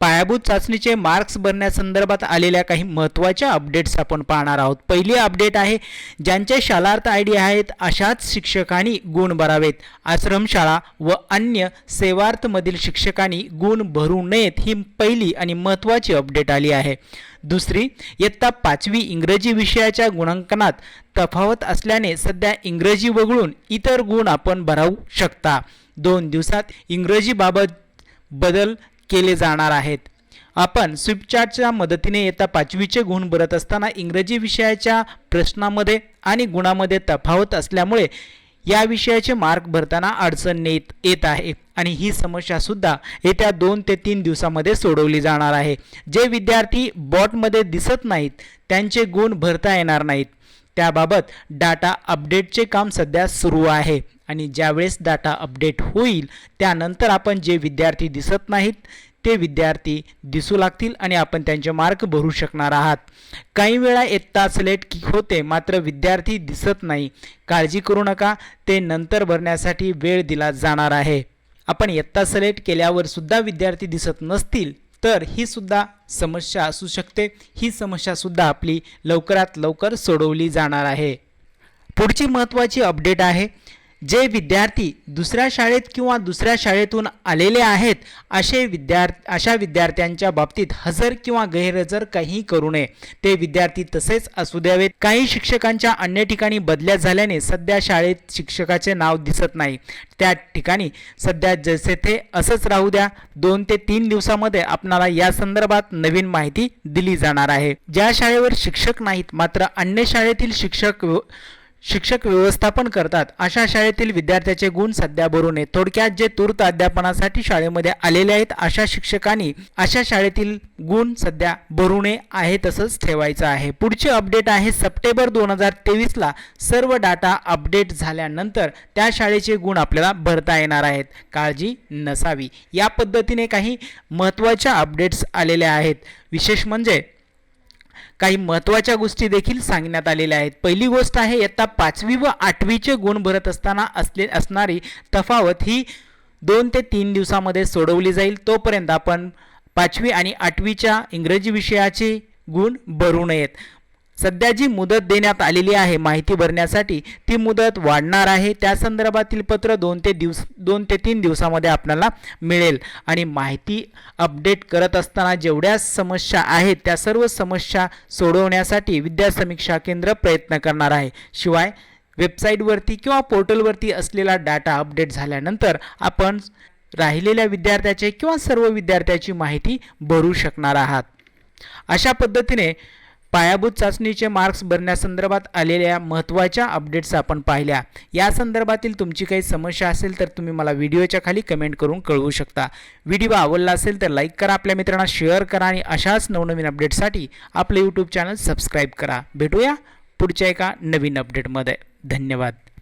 पायाभूत चाचणीचे मार्क्स भरण्यासंदर्भात आलेल्या काही महत्त्वाच्या अपडेट्स आपण पाहणार आहोत. पहिली अपडेट आहे ज्यांचे शालार्थ आय डी आहेत अशाच शिक्षकांनी गुण भरावेत. आश्रमशाळा व अन्य सेवार्थमधील शिक्षकांनी गुण भरू नयेत ही पहिली आणि महत्त्वाची अपडेट आली आहे. दुसरी इयत्ता पाचवी इंग्रजी विषयाच्या गुणांकनात तफावत असल्याने सध्या इंग्रजी वगळून इतर गुण आपण भरावू शकता. दोन दिवसात इंग्रजीबाबत बदल केले जाणार आहेत. आपण स्विपचार्टच्या मदतीने येता पाचवीचे गुण भरत असताना इंग्रजी विषयाच्या प्रश्नामध्ये आणि गुणामध्ये तफावत असल्यामुळे या विषयाचे मार्क भरताना अडचण येत येत आहे. आणि ही समस्यासुद्धा येत्या दोन ते तीन दिवसामध्ये सोडवली जाणार आहे. जे विद्यार्थी बॉटमध्ये दिसत नाहीत त्यांचे गुण भरता येणार नाहीत. त्याबाबत डाटा अपडेटचे काम सध्या सुरू आहे. आणि ज्यावेळेस डाटा अपडेट होईल त्यानंतर आपण जे विद्यार्थी दिसत नाहीत ते विद्यार्थी दिसू लागतील आणि आपण त्यांचे मार्क भरू शकणार आहात. काही वेळा तास लेट होते मात्र विद्यार्थी दिसत नाही. काळजी करू नका ते नंतर भरण्यासाठी वेळ दिला जाणार आहे. आपण इयत्ता सिलेक्ट केल्यावर सुद्धा विद्यार्थी दिसत नसतील तर ही सुद्धा समस्या असू शकते. ही समस्यासुद्धा आपली लवकरात लवकर सोडवली जाणार आहे. पुढची महत्त्वाची अपडेट आहे जे विद्यार्थी दुसऱ्या शाळेत किंवा दुसऱ्या शाळेतून आलेले आहेत असे विद्यार्थी अशा विद्यार्थ्यांच्या बाबतीत हजर किंवा गैरहजर काही करू नये. ते विद्यार्थी तसेच असू द्यावेत. काही शिक्षकांच्या अन्य ठिकाणी बदल्या झाल्याने सध्या शाळेत शिक्षकाचे नाव दिसत नाही. त्या ठिकाणी सध्या जसे ते असंच राहू द्या दोन ते तीन दिवसामध्ये आपणाला या संदर्भात नवीन माहिती दिली जाणार आहे. ज्या शाळेवर शिक्षक नाहीत मात्र अन्य शाळेतील शिक्षक शिक्षक व्यवस्थापन करतात. अशा शाळेतील विद्यार्थ्याचे गुण सध्या भरू नये थोडक्यात जे तूर्त अध्यापनासाठी शाळेमध्ये आलेले आहेत अशा शिक्षकांनी अशा शाळेतील गुण सध्या भरू नये आहे तसंच ठेवायचं आहे. पुढचे अपडेट आहे सप्टेंबर दोन हजार तेवीसला सर्व डाटा अपडेट झाल्यानंतर त्या शाळेचे गुण आपल्याला भरता येणार आहेत. काळजी नसावी. या पद्धतीने काही महत्त्वाच्या अपडेट्स आलेल्या आहेत. विशेष म्हणजे काही महत्त्वाच्या गोष्टी देखील सांगण्यात आलेल्या आहेत. पहिली गोष्ट आहे इयत्ता पाचवी व आठवीचे गुण भरत असताना असले असणारी तफावत ही दोन ते तीन दिवसामध्ये सोडवली जाईल. तोपर्यंत आपण पाचवी आणि आठवीच्या इंग्रजी विषयाचे गुण भरू नयेत. सध्या जी मुदत देण्यात आलेली आहे. माहिती भरण्यासाठी ती मुदत वाढणार आहे. त्या संदर्भातील पत्र दोन ते दिवस दोन ते तीन दिवसामध्ये आपल्याला मिळेल. आणि माहिती अपडेट करत असताना जेवढ्या समस्या आहेत त्या सर्व समस्या सोडवण्यासाठी विद्या समीक्षा केंद्र प्रयत्न करणार आहे. शिवाय वेबसाईटवरती किंवा पोर्टलवरती असलेला डाटा अपडेट झाल्यानंतर आपण राहिलेल्या विद्यार्थ्याचे किंवा सर्व विद्यार्थ्याची माहिती भरू शकणार आहात. अशा पद्धतीने पायाभूत चाचणीचे मार्क्स भरण्यासंदर्भात आलेल्या महत्त्वाच्या अपडेट्स आपण पाहिल्या. या संदर्भातील तुमची काही समस्या असेल तर तुम्ही मला व्हिडिओच्या खाली कमेंट करून कळवू शकता. व्हिडिओ आवडला असेल तर लाईक करा आपल्या मित्रांना शेअर करा आणि अशाच नवनवीन अपडेटसाठी आपलं यूट्यूब चॅनल सबस्क्राईब करा. भेटूया पुढच्या एका नवीन अपडेटमध्ये. धन्यवाद.